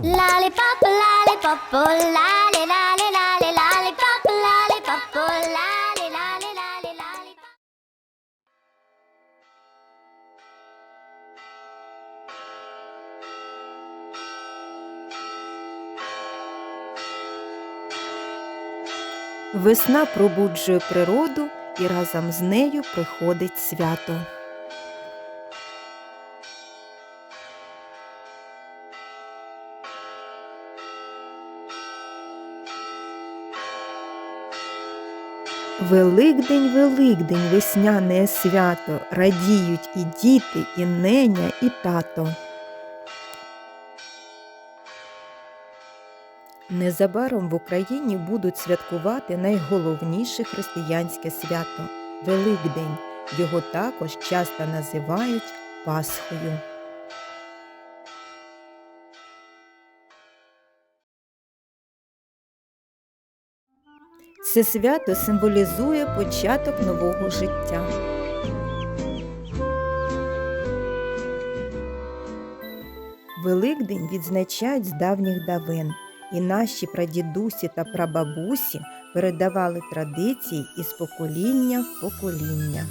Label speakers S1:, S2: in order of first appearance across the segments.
S1: Oh, oh, lolly, lolly, lollipop.
S2: Весна пробуджує природу і разом з нею приходить свято. Великдень, Великдень, весняне свято, радіють і діти, і неня, і тато. Незабаром в Україні будуть святкувати найголовніше християнське свято Великдень. Його також часто називають Пасхою. Це свято символізує початок нового життя. Великдень відзначають з давніх давен, і наші прадідусі та прабабусі передавали традиції із покоління в покоління.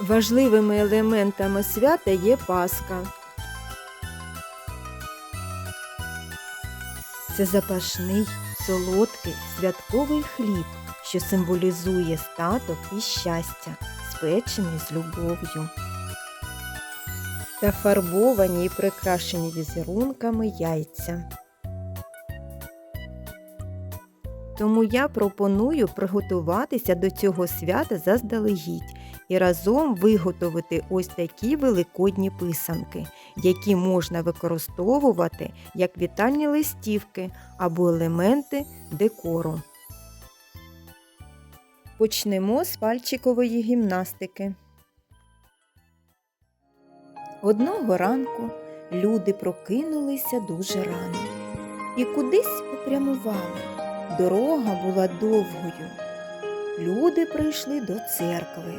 S2: Важливими елементами свята є Пасха. Це запашний, солодкий, святковий хліб, що символізує статок і щастя, спечений з любов'ю. Та фарбовані і прикрашені візерунками яйця. Тому я пропоную приготуватися до цього свята заздалегідь і разом виготовити ось такі великодні писанки, які можна використовувати як вітальні листівки або елементи декору. Почнемо з пальчикової гімнастики. Одного ранку люди прокинулися дуже рано і кудись попрямували. Дорога була довгою. Люди прийшли до церкви.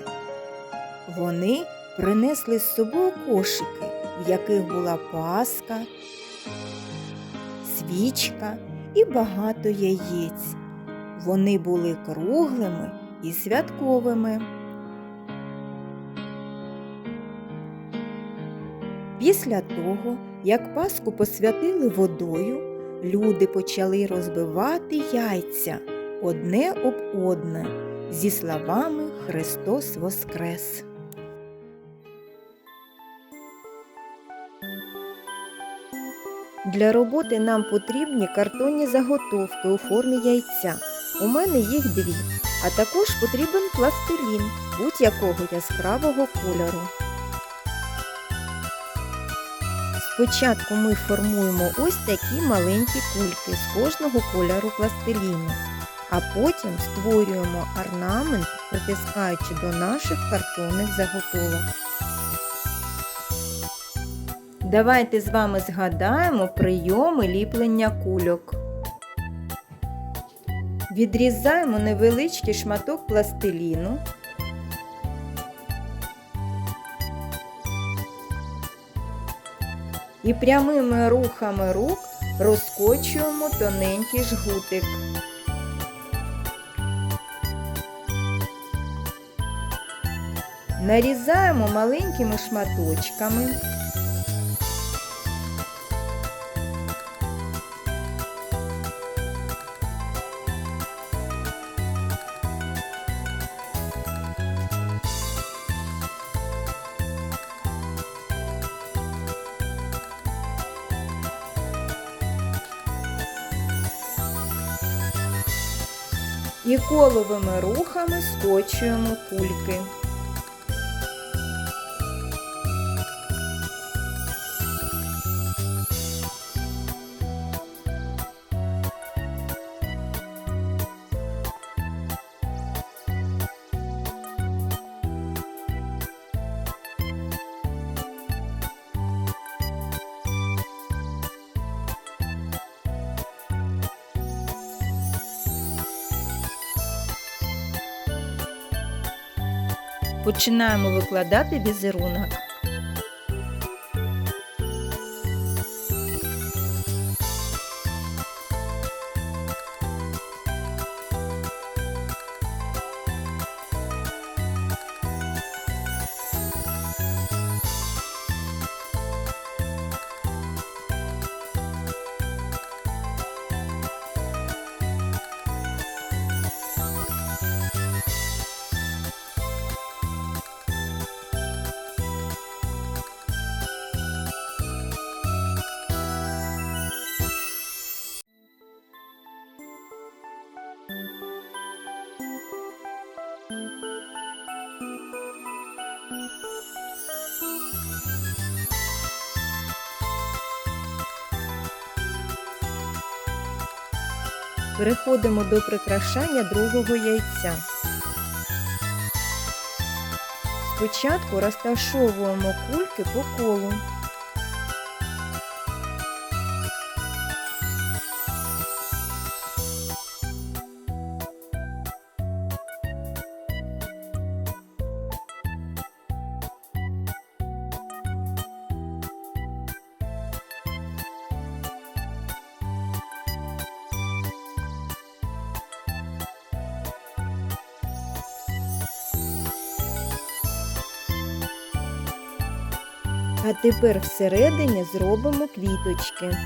S2: Вони принесли з собою кошики, в яких була паска, свічка і багато яєць. Вони були круглими і святковими. Після того, як паску посвятили водою, люди почали розбивати яйця одне об одне зі словами Христос Воскрес. Для роботи нам потрібні картонні заготовки у формі яйця. У мене їх дві, а також потрібен пластилін будь-якого яскравого кольору. Спочатку ми формуємо ось такі маленькі кульки з кожного кольору пластиліну, а потім створюємо орнамент, притискаючи до наших картонних заготовок. Давайте з вами згадаємо прийоми ліплення кульок. Відрізаємо невеличкий шматок пластиліну. І прямими рухами рук розкочуємо тоненький жгутик. Нарізаємо маленькими шматочками. І коловими рухами скочуємо кульки. Починаємо викладати візерунок. Переходимо до прикрашання другого яйця. Спочатку розташовуємо кульки по колу. А тепер всередині зробимо квіточки.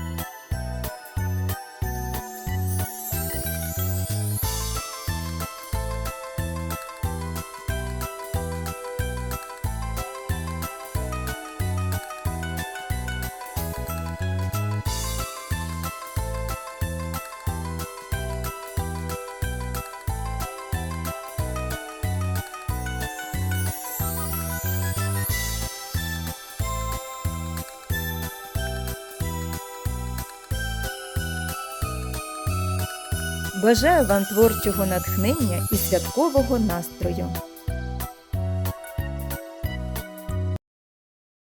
S2: Бажаю вам творчого натхнення і святкового настрою!